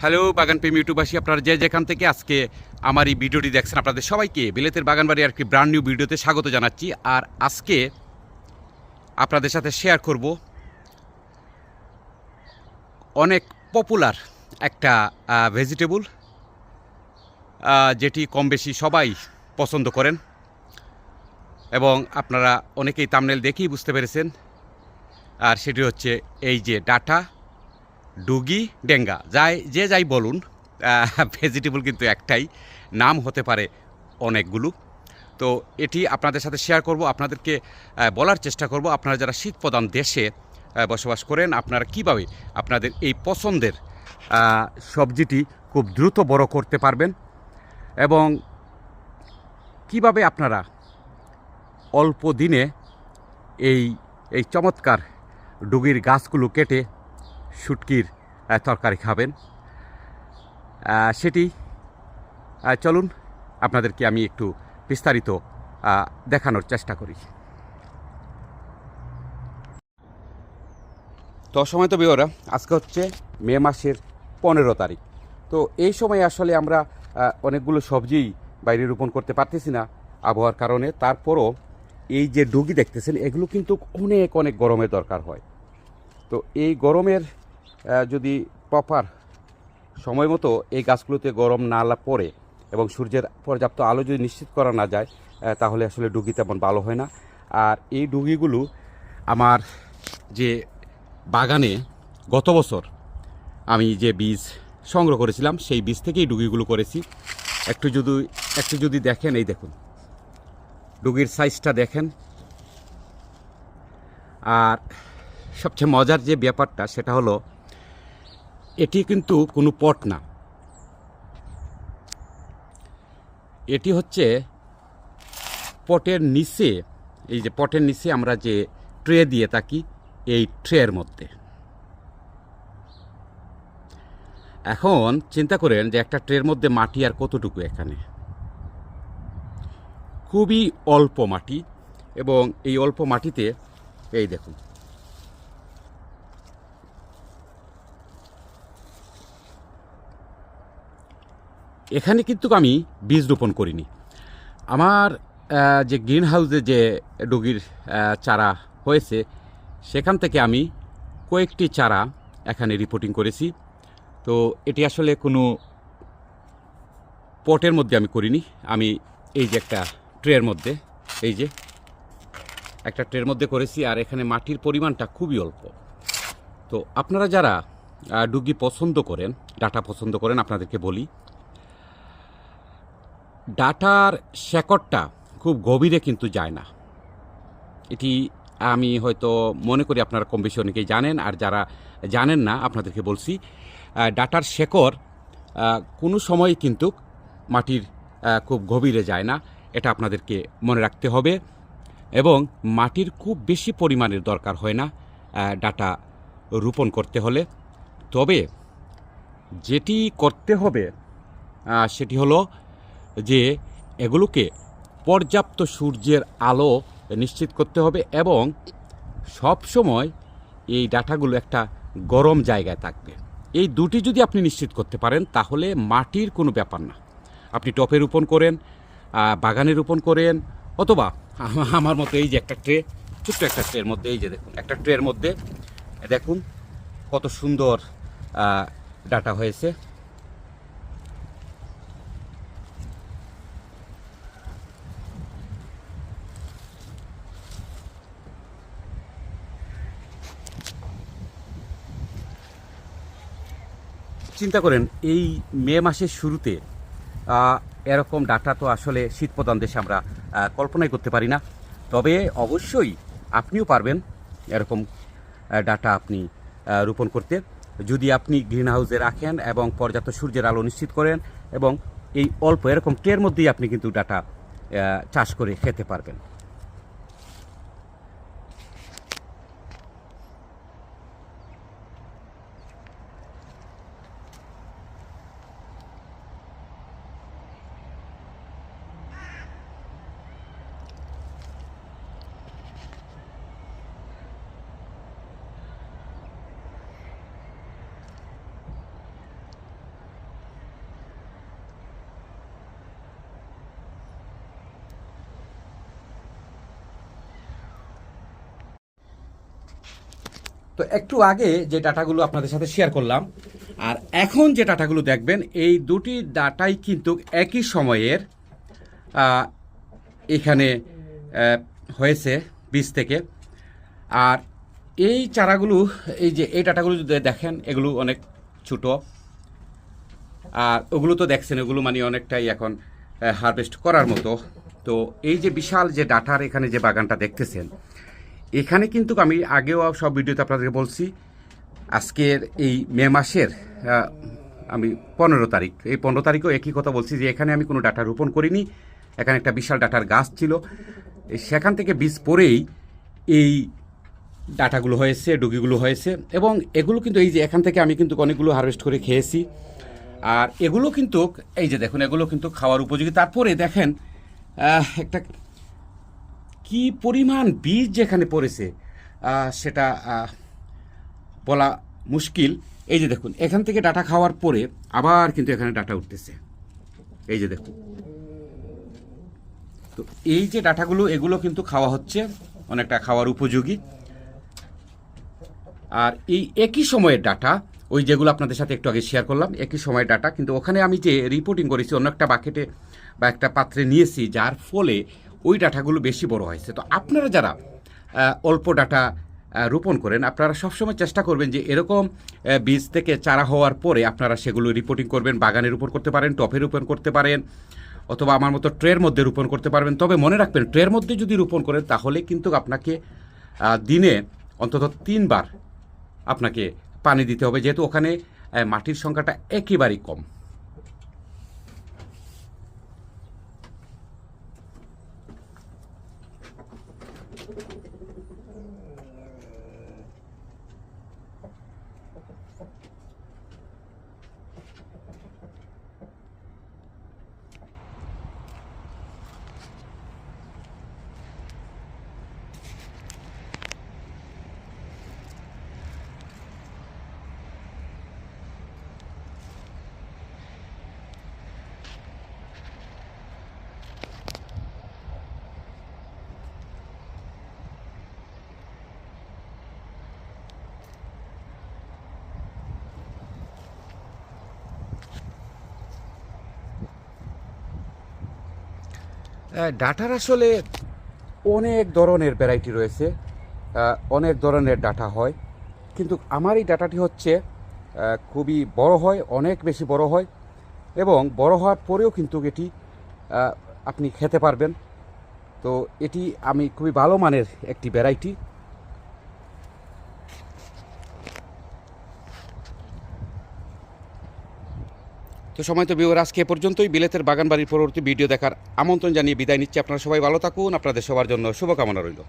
Hello, বাগান প্রেমী ইউটিউবাসী আপনারা যে যেখান থেকে আজকে আমার এই ভিডিওটি দেখছেন, আপনাদের সবাইকে বিলেতের বাগানবাড়ি আর কি ব্র্যান্ড নিউ ভিডিওতে স্বাগত জানাচ্ছি। আর আজকে আপনাদের সাথে শেয়ার করব অনেক পপুলার একটা ভেজিটেবল যেটি কম বেশি সবাই পছন্দ করেন। এবং আপনারা অনেকেই তামনেল দেখেই বুঝতে পেরেছেন। আর সেটি হচ্ছে এই যে ডাটা। ডুগি ডেঙ্গা, যাই, যে যাই বলুন ভেজিটেবল কিন্তু একটাই, নাম হতে পারে অনেকগুলো। তো এটি আপনাদের সাথে শেয়ার করব, আপনাদেরকে বলার চেষ্টা করব, আপনারা যারা শীত প্রধান দেশে বসবাস করেন, আপনারা কীভাবে আপনাদের এই পছন্দের সবজিটি খুব দ্রুত বড় করতে পারবেন এবং কীভাবে আপনারা অল্প দিনে এই এই চমৎকার ডুগির গাছগুলো কেটে শুটকির তরকারি খাবেন। সেটি চলুন আপনাদেরকে আমি একটু বিস্তারিত দেখানোর চেষ্টা করি। তো সময় তো বিওরা আজকে হচ্ছে মে মাসের পনেরো তারিখ। তো এই সময় আসলে আমরা অনেকগুলো সবজিই বাইরে রোপণ করতে পারতেছি না আবহাওয়ার কারণে। তারপরও এই যে ডুগি দেখতেছেন, এগুলো কিন্তু অনেক অনেক গরমের দরকার হয়। তো এই গরমের যদি প্রপার সময় মতো এই গাছগুলোতে গরম না পড়ে এবং সূর্যের পর্যাপ্ত আলো যদি নিশ্চিত করা না যায় তাহলে আসলে ডুগি তেমন ভালো হয় না। আর এই ডুগিগুলো আমার যে বাগানে গত বছর আমি যে বীজ সংগ্রহ করেছিলাম, সেই বীজ থেকেই ডুগিগুলো করেছি। একটু যদি একটু যদি দেখেন, এই দেখুন। ডুগির সাইজটা দেখেন। আর সবচেয়ে মজার যে ব্যাপারটা, সেটা হলো এটি কিন্তু কোনো পট না। এটি হচ্ছে পটের নিচে, এই যে পটের নিচে আমরা যে ট্রে দিয়ে থাকি, এই ট্রের মধ্যে। এখন চিন্তা করেন যে একটা ট্রের মধ্যে মাটি আর কতটুকু এখানে। খুবই অল্প মাটি এবং এই অল্প মাটিতে, এই দেখুন এখানে কিন্তু আমি বীজ রোপণ করিনি। আমার যে গ্রিন হাউসে যে ডুগির চারা হয়েছে, সেখান থেকে আমি কয়েকটি চারা এখানে রিপোর্টিং করেছি। তো এটি আসলে কোনো পটের মধ্যে আমি করিনি। আমি এই যে একটা ট্রের মধ্যে, এই যে একটা ট্রের মধ্যে করেছি, আর এখানে মাটির পরিমাণটা খুবই অল্প। তো আপনারা যারা ডুগি পছন্দ করেন, ডাটা পছন্দ করেন, আপনাদেরকে বলি ডাটার শেকড়টা খুব গভীরে কিন্তু যায় না। এটি আমি হয়তো মনে করি আপনারা কম বেশি অনেকেই জানেন, আর যারা জানেন না আপনাদেরকে বলছি ডাটার শেকড় কোনো সময় কিন্তু মাটির খুব গভীরে যায় না, এটা আপনাদেরকে মনে রাখতে হবে। এবং মাটির খুব বেশি পরিমাণের দরকার হয় না ডাটা রোপণ করতে হলে। তবে যেটি করতে হবে সেটি হলো যে এগুলোকে পর্যাপ্ত সূর্যের আলো নিশ্চিত করতে হবে এবং সব সময় এই ডাটাগুলো একটা গরম জায়গায় থাকবে। এই দুটি যদি আপনি নিশ্চিত করতে পারেন, তাহলে মাটির কোনো ব্যাপার না। আপনি টপে রোপণ করেন বাগানে রোপণ করেন, অথবা আমার মতো এই যে একটা ট্রে, ছোট্ট একটা ট্রের মধ্যে, এই যে দেখুন, একটা ট্রের মধ্যে, দেখুন কত সুন্দর ডাটা হয়েছে। চিন্তা করেন, এই মে মাসের শুরুতে এরকম ডাটা তো আসলে শীতপ্রধান দেশে আমরা কল্পনাই করতে পারি না। তবে অবশ্যই আপনিও পারবেন এরকম ডাটা আপনি রোপণ করতে। যদি আপনি গ্রিন হাউসে রাখেন এবং পর্যাপ্ত সূর্যের আলো নিশ্চিত করেন এবং এই অল্প এরকম ট্রের মধ্যেই আপনি কিন্তু ডাটা চাষ করে খেতে পারবেন। তো একটু আগে যে ডাটাগুলো আপনাদের সাথে শেয়ার করলাম, আর এখন যে ডাটাগুলো দেখবেন, এই দুটি ডাটাই কিন্তু একই সময়ের এখানে হয়েছে বীজ থেকে। আর এই চারাগুলো, এই যে এই ডাটাগুলো যদি দেখেন, এগুলো অনেক ছোটো। আর ওগুলো তো দেখছেন, ওগুলো মানে অনেকটাই এখন হারভেস্ট করার মতো। তো এই যে বিশাল যে ডাটার এখানে যে বাগানটা দেখতেছেন এখানে কিন্তু আমি আগেও সব ভিডিওতে আপনাদেরকে বলছি, আজকের এই মে মাসের আমি পনেরো তারিখ। এই পনেরো তারিখও একই কথা বলছি যে এখানে আমি কোনো ডাটা রোপণ করিনি। এখানে একটা বিশাল ডাটার গাছ ছিল। সেখান থেকে বীজ পরেই এই ডাটাগুলো হয়েছে, ডুগিগুলো হয়েছে। এবং এগুলো কিন্তু এই যে এখান থেকে আমি কিন্তু অনেকগুলো হারভেস্ট করে খেয়েছি। আর এগুলো কিন্তু, এই যে দেখুন, এগুলো কিন্তু খাওয়ার উপযোগী। তারপরে দেখেন একটা কি পরিমাণ বীজ যেখানে পড়েছে সেটা বলা মুশকিল। এই যে দেখুন, এখান থেকে ডাটা খাওয়ার পরে আবার কিন্তু এখানে ডাটা উঠতেছে। এই যে দেখুন। তো এই যে ডাটাগুলো, এগুলো কিন্তু খাওয়া হচ্ছে, অনেকটা খাওয়ার উপযোগী। আর এই একই সময়ের ডাটা, ওই যেগুলো আপনাদের সাথে একটু আগে শেয়ার করলাম, একই সময়ের ডাটা, কিন্তু ওখানে আমি যে রিপোর্টিং করেছি, অন্য একটা বাকেটে বা একটা পাত্রে নিয়েছি, যার ফলে ওই ডাটাগুলো বেশি বড় হয়েছে। তো আপনারা যারা অল্প ডাটা রোপণ করেন, আপনারা সবসময় চেষ্টা করবেন যে এরকম বীজ থেকে চারা হওয়ার পরে আপনারা সেগুলো রিপোর্টিং করবেন, বাগানে রোপণ করতে পারেন, টপে রোপণ করতে পারেন, অথবা আমার মতো ট্রের মধ্যে রোপণ করতে পারবেন। তবে মনে রাখবেন, ট্রের মধ্যে যদি রোপণ করেন, তাহলে কিন্তু আপনাকে দিনে অন্তত তিনবার আপনাকে পানি দিতে হবে, যেহেতু ওখানে মাটির সংখ্যাটা একেবারেই কম। ডাটার আসলে অনেক ধরনের ভ্যারাইটি রয়েছে। অনেক ধরনের ডাটা হয়। কিন্তু আমার এই ডাটাটি হচ্ছে খুবই বড় হয়, অনেক বেশি বড় হয় এবং বড় হওয়ার পরেও কিন্তু এটি আপনি খেতে পারবেন। তো এটি আমি খুবই ভালো মানের একটি ভ্যারাইটি তো সময় তো বিওর আজকে পর্যন্তই। বিলেতের বাগানবাড়ির পরবর্তী ভিডিও দেখার আমন্ত্রণ জানিয়ে বিদায় নিচ্ছি। আপনারা সবাই ভালো থাকুন, আপনাদের সবার জন্য শুভকামনা রইল।